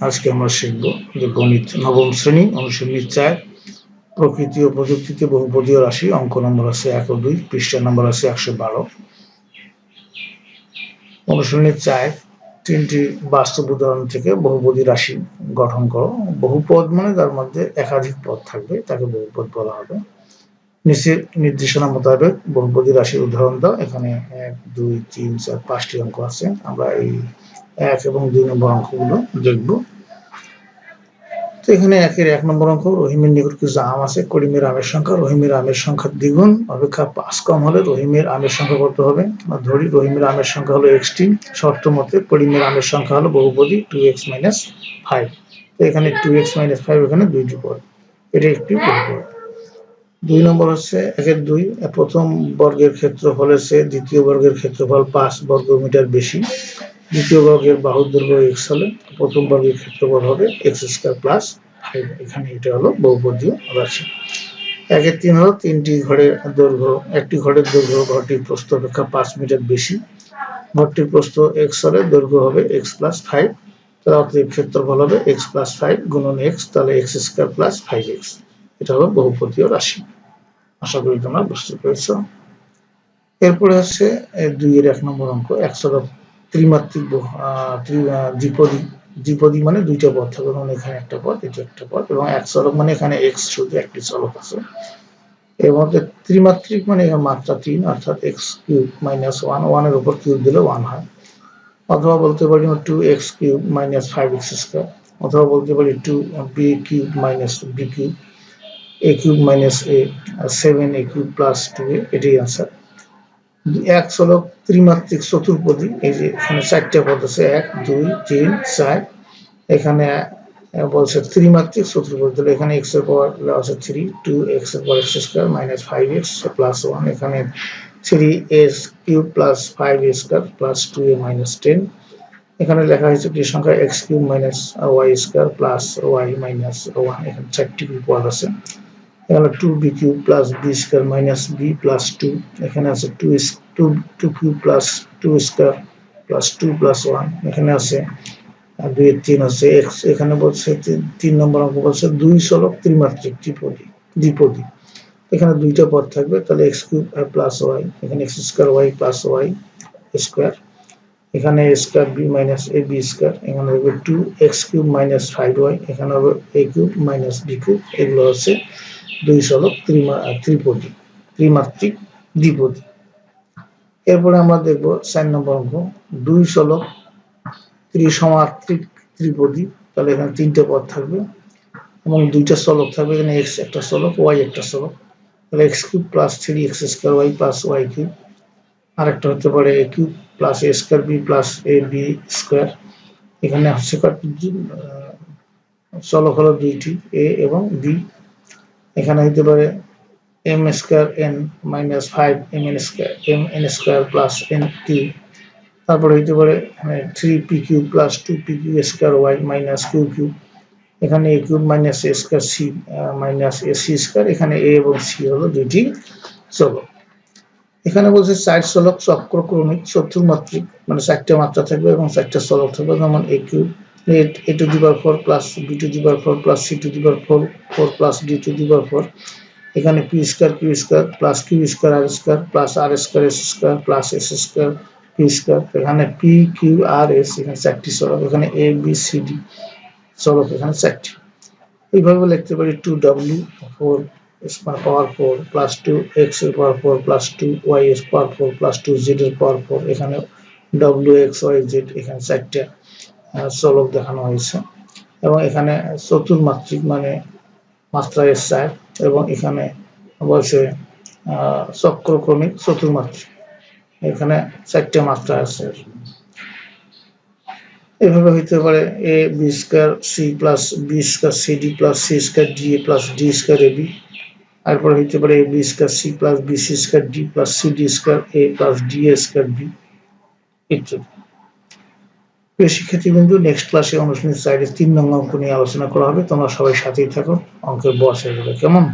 আজকে আমরা শিখব যে গণিত নবম শ্রেণি বহুপদীয় রাশি, অঙ্ক আছে এক দুই আছে একশো বারো। তিনটি বাস্তব উদাহরণ থেকে বহুপদী রাশি গঠন করো। বহুপদ মানে তার মধ্যে একাধিক পদ থাকবে, তাকে বহুপদ বলা হবে। নিচের নির্দেশনা মোতাবেক বহুপদী রাশির উদাহরণ দাও। এখানে এক, দুই, তিন, চার, পাঁচটি অঙ্ক আছে। আমরা এই এক এবং দুই নম্বর অঙ্কগুলো দেখব। তো এখানে একের এক নম্বর অঙ্ক, রহিমের নিকট কিছু আম আছে, করিমের আমের সংখ্যা। রহিমের আমের সংখ্যা দ্বিগুণ, অপেক্ষা পাঁচ কম হলে রহিমের আমের সংখ্যা কত হবে? ধরি, রহিমের আমের সংখ্যা হলো এক্সটি শর্ত মতে করিমের আমের সংখ্যা হলো বহুপদী টু এক্স মাইনাস ফাইভ তো এখানে টু এক্স মাইনাস ফাইভ এখানে দুইটি পদ। এটা একটি বহুপদ দুই নম্বর হচ্ছে একের দুই। প্রথম বর্গের ক্ষেত্রফল হচ্ছে দ্বিতীয় বর্গের ক্ষেত্রফল পাঁচ বর্গ মিটার বেশি। দ্বিতীয় বর্গের বাহুর দৈর্ঘ্য এক্স হলে প্রথম বর্গের ক্ষেত্রফল হবে এক্স স্কোয়ার প্লাস এখানে এটা হলো বহুপদীয় রাশি। একের তিন হলো তিনটি ঘরের দৈর্ঘ্য। একটি ঘরের দৈর্ঘ্য ঘরটির প্রস্থ অপেক্ষা পাঁচ মিটার বেশি। ঘরটির প্রস্থ এক্স হলে দৈর্ঘ্য হবে এক্স প্লাস ফাইভ তাহলে অতএব ক্ষেত্রফল হবে এক্স প্লাস ফাইভ গুণন এক্স তাহলে x square plus five x এটা হলো বহুপদীয় রাশি। আশা করি তোমরা বুঝতে পেরেছ। এরপরে হচ্ছে দুই এর এক নম্বর অঙ্ক, একশো ত্রিমাত্রিক দ্বিপদী দ্বিপদী মানে দুইটা পদ থাকবে মানে এখানে একটা পদ, এটা একটা পদ, এবং এক চলক মানে এখানে এক্স শুধু একটি চলক আছে। মধ্যে ত্রিমাত্রিক মানে মাত্রা তিন, অর্থাৎ এক্স কিউব মাইনাস ওয়ান ওয়ানের উপর কিউব দিলে ওয়ান হয়। অথবা বলতে পারি two x cube minus five x square অথবা বলতে পারি two b cube minus b cube a cube minus a seven a cube plus two a এটাই আনসার এক চলক ত্রিমাত্রিক চতুর্পদী এই যে এখানে চারটা পদ আছে, এক, দুই, তিন, চার। এখানে বলছে ত্রিমাত্রিক চতুর্পদী তাহলে এখানে এক্সের পাওয়ার আছে থ্রি টু এক্সের power x square minus five x plus one এখানে three s cube plus five a square plus two a minus ten এখানে লেখা হয়েছে একটি সংখ্যা x cube minus y square plus y minus one এখানে চারটি পদ আছে। এখানে two b q plus b square minus b plus two এখানে আছে two two two q plus two square plus two plus one এখানে আছে, আর দুই তিন আছে এক্স এখানে বলছে তিন নম্বর অঙ্ক বলছে দুই চলক ত্রিমাত্রিক দ্বিপদী দ্বিপদী। এখানে দুইটা পদ থাকবে, তাহলে এক্স কিউব প্লাস ওয়াই এখানে x square y plus y square এখানে square b minus a b square এখানে হবে two x cube minus five y এখানে হবে a cube minus b cube এগুলো হচ্ছে দুই চলক ত্রিপদী, ত্রিমাত্রিক দ্বিপদী। এরপরে আমরা দেখব চার নম্বর অঙ্ক, দুই চলক ত্রিসমাত্রিক ত্রিপদী, তাহলে এখানে তিনটে পদ থাকবে, এবং দুইটা চলক থাকবে, এখানে এক্স একটা চলক ওয়াই একটা চলক তাহলে x cube plus three x square y plus y cube আরেকটা হতে পারে a cube plus a square b plus a b square এখানে হচ্ছে চলক হলো দুইটি এ এবং বি এখানে হইতে পারে m square n minus five m n square m n square plus n q তারপরে হইতে পারে three p q plus two p q square y minus q q এখানে a cube minus a square c minus a c square এখানে a এবং C হলো দুইটি। চলক এখানে বলছে চার চলক চক্রক্রমিক চতুর্মাত্রিক মানে চারটে মাত্রা থাকবে এবং চারটে সলক থাকবে, যেমন a cube a to the power 4 plus b to the power 4 plus c to the power 4 4 plus d to the power 4 এখানে p square q square plus q square r square plus r square s square plus s square p square এখানে p q r s এখানে চারটি চলক এখানে a b c D চলক এখানে চারটি। এইভাবে লিখতে পারি 2w 4 স্কয়ার পাওয়ার 4 প্লাস 2 x এর পাওয়ার 4 প্লাস 2 y এর পাওয়ার 4 প্লাস 2 z এর পাওয়ার 4 এখানে w x y z এখানে চারটা চলক দেখানো হয়েছে। এবং এখানে চতুর্মাত্রিক মানে মাত্রা এর চার এবং এখানে বলছে চক্রক্রমিক চতুর্মাত্রিক। এখানে চারটে মাত্রা আছে। এভাবে হইতে পারে a b square c plus b square c d plus c square d a plus d square a b তারপরে হইতে পারে a b square c plus b c square d plus c d square a plus d a square b ইত্যাদি। প্রিয় শিক্ষার্থী বন্ধু next ক্লাসে অনুষ্ঠানের সাইডে তিন নম্বর অঙ্ক নিয়ে আলোচনা করা হবে। তোমরা সবাই সাথেই থাকো। অঙ্কের বস হয়ে যাবে কেমন?